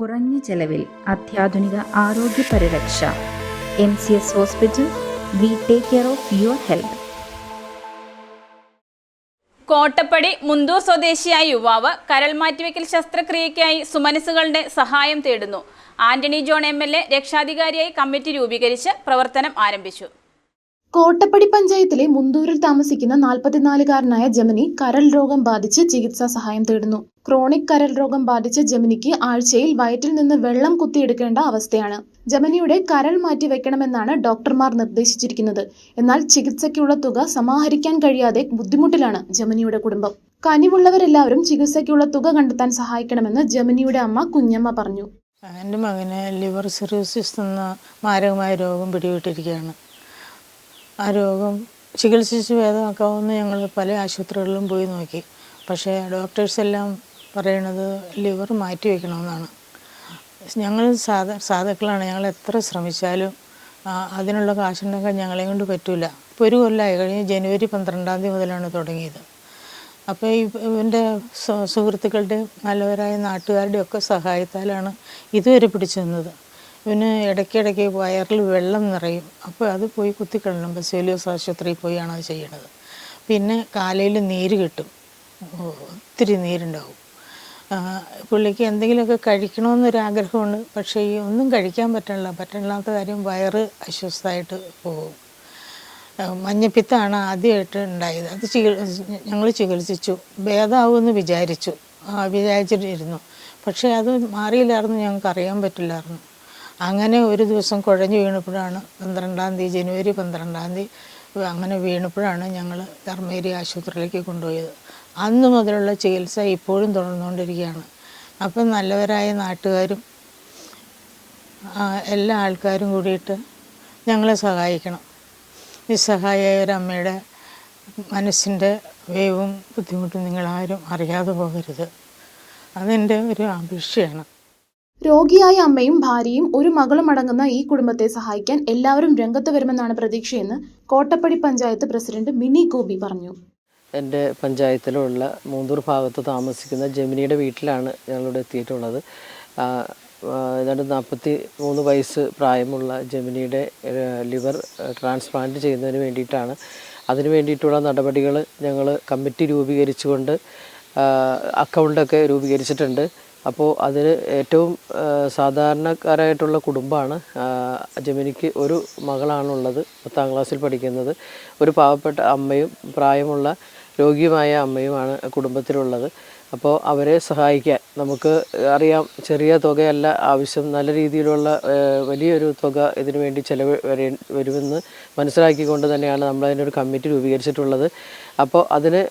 കുറഞ്ഞ ചെലവിൽ അത്യാധുനിക ആരോഗ്യ പരിരക്ഷ. M C S hospital we take care of your health. Kottappady Munthoor സ്വദേശിയായ യുവാവ് കരൾ മാറ്റിവെക്കൽ ശസ്ത്രക്രിയയ്ക്കായി സുമനസുകളുടെ സഹായം തേടുന്നു. Antony John M L A രക്ഷാധികാരിയായി committee രൂപീകരിച്ച് പ്രവർത്തനം ആരംഭിച്ചു. കോട്ടപ്പടി പഞ്ചായത്തിലെ മുന്തൂരിൽ താമസിക്കുന്ന നാൽപ്പത്തിനാലുകാരനായ ജമിനി കരൾ രോഗം ബാധിച്ച് ചികിത്സാ സഹായം തേടുന്നു. ക്രോണിക് കരൾ രോഗം ബാധിച്ച ജമിനിക്ക് ആഴ്ചയിൽ വയറ്റിൽ നിന്ന് വെള്ളം കുത്തിയെടുക്കേണ്ട അവസ്ഥയാണ്. ജമിനിയുടെ കരൾ മാറ്റി വെക്കണമെന്നാണ് ഡോക്ടർമാർ നിർദ്ദേശിച്ചിരിക്കുന്നത്. എന്നാൽ ചികിത്സയ്ക്കുള്ള തുക സമാഹരിക്കാൻ കഴിയാതെ ബുദ്ധിമുട്ടിലാണ് ജമിനിയുടെ കുടുംബം. കനിവുള്ളവരെല്ലാവരും ചികിത്സയ്ക്കുള്ള തുക കണ്ടെത്താൻ സഹായിക്കണമെന്ന് ജമിനിയുടെ അമ്മ കുഞ്ഞമ്മ പറഞ്ഞു. എന്റെ മകന് ലിവർ സിറോസിസ് എന്ന മാരകമായ രോഗം പിടിപെട്ടിരിക്കുകയാണ്. ആ രോഗം ചികിത്സിച്ച് ഭേദമാക്കാവുന്ന ഞങ്ങൾ പല ആശുപത്രികളിലും പോയി നോക്കി. പക്ഷേ ഡോക്ടേഴ്സ് എല്ലാം പറയണത് ലിവർ മാറ്റി വയ്ക്കണമെന്നാണ് ഞങ്ങൾ സാധാ സാധുക്കളാണ്. ഞങ്ങൾ എത്ര ശ്രമിച്ചാലും അതിനുള്ള കാശുണ്ടാക്കാൻ ഞങ്ങളെ കൊണ്ട് പറ്റില്ല ഇപ്പോൾ ഒരു കൊല്ലമായി കഴിഞ്ഞ് ജനുവരി പന്ത്രണ്ടാം തീയതി മുതലാണ് തുടങ്ങിയത്. അപ്പോൾ ഈ ഇവന്റെ സുഹൃത്തുക്കളുടെയും നല്ലവരായ നാട്ടുകാരുടെയും ഒക്കെ സഹായത്താലാണ് ഇതുവരെ പിടിച്ചു നിന്നത്. ഇവന് ഇടയ്ക്കിടയ്ക്ക് വയറിൽ വെള്ളം നിറയും. അപ്പോൾ അത് പോയി കുത്തിക്കളണം ബസേലിയോസ് ആശുപത്രിയിൽ പോയാണ് അത് ചെയ്യണത്. പിന്നെ കാലയിൽ നീര് കിട്ടും. ഒത്തിരി നീരുണ്ടാവും. പുള്ളിക്ക് എന്തെങ്കിലുമൊക്കെ കഴിക്കണമെന്നൊരാഗ്രഹമുണ്ട്. പക്ഷേ ഈ ഒന്നും കഴിക്കാൻ പറ്റണില്ല. പറ്റണില്ലാത്ത കാര്യം വയറ് അസ്വസ്ഥമായിട്ട് പോകും. മഞ്ഞപ്പിത്താണ് ആദ്യമായിട്ട് ഉണ്ടായത്. അത് ഞങ്ങൾ ചികിത്സിച്ചു. ഭേദമാവുമെന്ന് വിചാരിച്ചു. വിചാരിച്ചിട്ടിരുന്നു പക്ഷേ അത് മാറിയില്ലായിരുന്നു. ഞങ്ങൾക്ക് അറിയാൻ പറ്റില്ലായിരുന്നു. അങ്ങനെ ഒരു ദിവസം കുഴഞ്ഞു വീണപ്പോഴാണ് പന്ത്രണ്ടാം തീയതി ജനുവരി പന്ത്രണ്ടാം തീയതി അങ്ങനെ വീണപ്പോഴാണ് ഞങ്ങൾ ധർമ്മേരി ആശുപത്രിയിലേക്ക് കൊണ്ടുപോയത്. അന്ന് മുതലുള്ള ചികിത്സ ഇപ്പോഴും തുടർന്നുകൊണ്ടിരിക്കുകയാണ്. അപ്പം നല്ലവരായ നാട്ടുകാരും എല്ലാ ആൾക്കാരും കൂടിയിട്ട് ഞങ്ങളെ സഹായിക്കണം. നിസ്സഹായായ ഒരു അമ്മയുടെ മനസ്സിന്റെ വേവും ബുദ്ധിമുട്ടും നിങ്ങളാരും അറിയാതെ പോകരുത്. അതെന്റെ ഒരു അപേക്ഷയാണ് രോഗിയായ അമ്മയും ഭാര്യയും ഒരു മകളും അടങ്ങുന്ന ഈ കുടുംബത്തെ സഹായിക്കാൻ എല്ലാവരും രംഗത്ത് വരുമെന്നാണ് പ്രതീക്ഷയെന്ന് കോട്ടപ്പടി പഞ്ചായത്ത് പ്രസിഡന്റ് മിനി ഗോപി പറഞ്ഞു. എന്റെ പഞ്ചായത്തിലുള്ള മൂന്നൂർ ഭാഗത്ത് താമസിക്കുന്ന ജമിനിയുടെ വീട്ടിലാണ് ഞങ്ങളിവിടെ എത്തിയിട്ടുള്ളത്. ഏതാണ്ട് നാൽപ്പത്തി മൂന്ന് വയസ്സ് പ്രായമുള്ള ജമിനിയുടെ ലിവർ ട്രാൻസ്പ്ലാന്റ് ചെയ്യുന്നതിന് വേണ്ടിയിട്ടാണ്. അതിന് വേണ്ടിയിട്ടുള്ള നടപടികൾ ഞങ്ങൾ കമ്മിറ്റി രൂപീകരിച്ചുകൊണ്ട് അക്കൗണ്ടൊക്കെ രൂപീകരിച്ചിട്ടുണ്ട്. അപ്പോൾ അതിന് ഏറ്റവും സാധാരണക്കാരായിട്ടുള്ള കുടുംബമാണ് ജമിനിക്ക് ഒരു മകളാണുള്ളത് പത്താം ക്ലാസ്സിൽ പഠിക്കുന്നത്. ഒരു പാവപ്പെട്ട അമ്മയും പ്രായമുള്ള രോഗിയുമായ അമ്മയുമാണ് കുടുംബത്തിലുള്ളത്. അപ്പോൾ അവരെ സഹായിക്കാൻ നമുക്ക് അറിയാം ചെറിയ തുകയല്ല ആവശ്യം. നല്ല രീതിയിലുള്ള വലിയൊരു തുക ഇതിനു വേണ്ടി ചിലവ് വരേ വരുമെന്ന് മനസ്സിലാക്കിക്കൊണ്ട് തന്നെയാണ് നമ്മൾ അതിനൊരു കമ്മിറ്റി രൂപീകരിച്ചിട്ടുള്ളത്. അപ്പോൾ അതിന്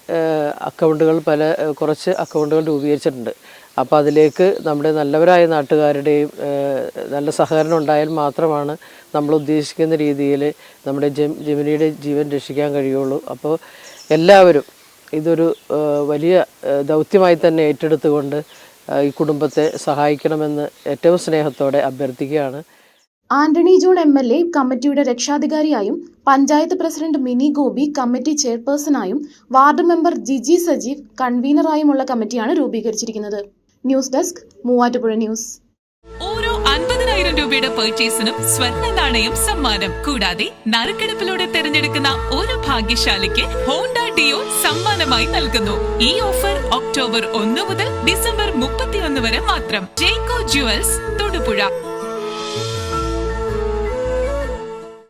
അക്കൗണ്ടുകൾ പല കുറച്ച് അക്കൗണ്ടുകൾ രൂപീകരിച്ചിട്ടുണ്ട്. അപ്പോൾ അതിലേക്ക് നമ്മുടെ നല്ലവരായ നാട്ടുകാരുടെയും നല്ല സഹകരണം ഉണ്ടായാൽ മാത്രമാണ് നമ്മൾ ഉദ്ദേശിക്കുന്ന രീതിയിൽ നമ്മുടെ ജെമിനിയുടെ ജീവൻ രക്ഷിക്കാൻ കഴിയുള്ളൂ. അപ്പോൾ എല്ലാവരും ഇതൊരു വലിയ ദൗത്യമായി തന്നെ ഏറ്റെടുത്തുകൊണ്ട് ഈ കുടുംബത്തെ സഹായിക്കണമെന്ന് ഏറ്റവും സ്നേഹത്തോടെ അഭ്യർത്ഥിക്കുകയാണ്. Antony John M L A കമ്മിറ്റിയുടെ രക്ഷാധികാരിയായും പഞ്ചായത്ത് പ്രസിഡന്റ് മിനി ഗോപി കമ്മിറ്റി ചെയർപേഴ്സണായും വാർഡ് മെമ്പർ ജിജി സജീവ് കൺവീനറായുമുള്ള കമ്മിറ്റിയാണ് രൂപീകരിച്ചിരിക്കുന്നത്. News desk Muvattupuzha news. ഓരോ അൻപതിനായിരം രൂപയുടെ പർച്ചേസിനും സ്വർണ നാണയം സമ്മാനം. കൂടാതെ നറുക്കെടുപ്പിലൂടെ തെരഞ്ഞെടുക്കുന്ന ഒരു ഭാഗ്യശാലിക്ക് ഹോണ്ട ഡിയോ സമ്മാനമായി നൽകുന്നു. ഈ ഓഫർ ഒക്ടോബർ ഒന്ന് മുതൽ ഡിസംബർ മുപ്പത്തിയൊന്ന് വരെ മാത്രം. ജേക്കോ ജുവൽസ് തൊടുപുഴ.